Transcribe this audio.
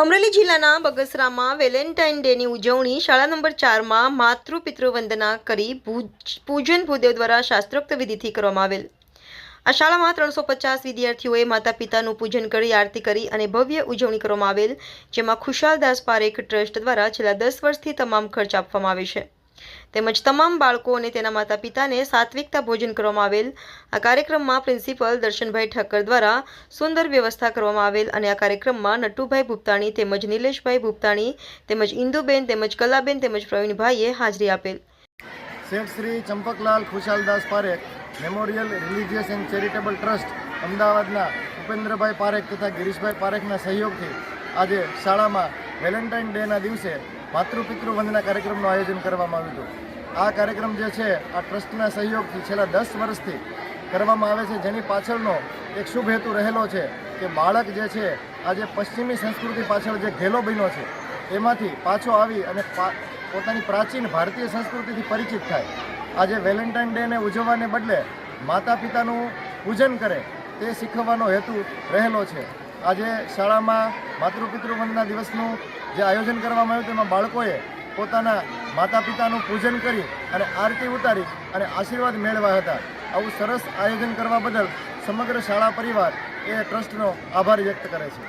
અમરેલી જિલ્લાના બગસરામાં વેલેન્ટાઇન ડેની ઉજવણી શાળા નંબર ચારમાં માતૃ પિતૃવંદના કરી પૂજ- પૂજન ભૂદેવ દ્વારા શાસ્ત્રોક્ત વિધિથી કરવામાં આવેલ. આ શાળામાં ત્રણસો પચાસ વિદ્યાર્થીઓએ માતા પિતાનું પૂજન કરી, આરતી કરી અને ભવ્ય ઉજવણી કરવામાં આવેલ, જેમાં ખુશાલદાસ પારેખ ટ્રસ્ટ દ્વારા છેલ્લા દસ વર્ષથી તમામ ખર્ચ આપવામાં આવે છે. તેમજ તમામ બાળકો અને તેના માતા પિતાને સાત્વિકતા ભોજન કરવામાં આવેલ. આ કાર્યક્રમમાં પ્રિન્સિપલ દર્શનભાઈ ઠક્કર દ્વારા સુંદર વ્યવસ્થા કરવામાં આવેલ અને આ કાર્યક્રમમાં નટુભાઈ ભૂપતાણી તેમજ નિલેશભાઈ ભૂપતાણી તેમજ ઇન્દુબેન તેમજ કલાબેન તેમજ પ્રવીણભાઈએ હાજરી આપેલ. Sheth Shri Champaklal Khushaldas Parekh memorial religious and charitable trust અમદાવાદના ઉપેન્દ્રભાઈ પારેખ તથા ગિરીશભાઈ પારેખના સહયોગથી આજે શાળામાં વેલેન્ટાઇન ડેના દિવસે માતૃપિતૃ વંદના કાર્યક્રમનું આયોજન કરવામાં આવ્યું હતું. આ કાર્યક્રમ જે છે, આ ટ્રસ્ટના સહયોગથી છેલ્લા દસ વર્ષથી કરવામાં આવે છે. જેની પાછળનો એક શુભ હેતુ રહેલો છે કે બાળક જે છે, આજે પશ્ચિમી સંસ્કૃતિ પાછળ જે ઘેલો બન્યો છે, એમાંથી પાછો આવી અને પોતાની પ્રાચીન ભારતીય સંસ્કૃતિથી પરિચિત થાય. આજે વેલેન્ટાઇન ડેને ઉજવવાને બદલે માતા પિતાનું પૂજન કરે તે શીખવવાનો હેતુ રહેલો છે. આજે શાળામાં માતૃપિતૃ વંદના દિવસનું જે આયોજન કરવામાં આવ્યું તેમાં બાળકોએ પોતાના માતા પિતાનું પૂજન કરી અને આરતી ઉતારી અને આશીર્વાદ મેળવ્યા હતા. આવું સરસ આયોજન કરવા બદલ સમગ્ર શાળા પરિવાર એ ટ્રસ્ટનો આભાર વ્યક્ત કરે છે.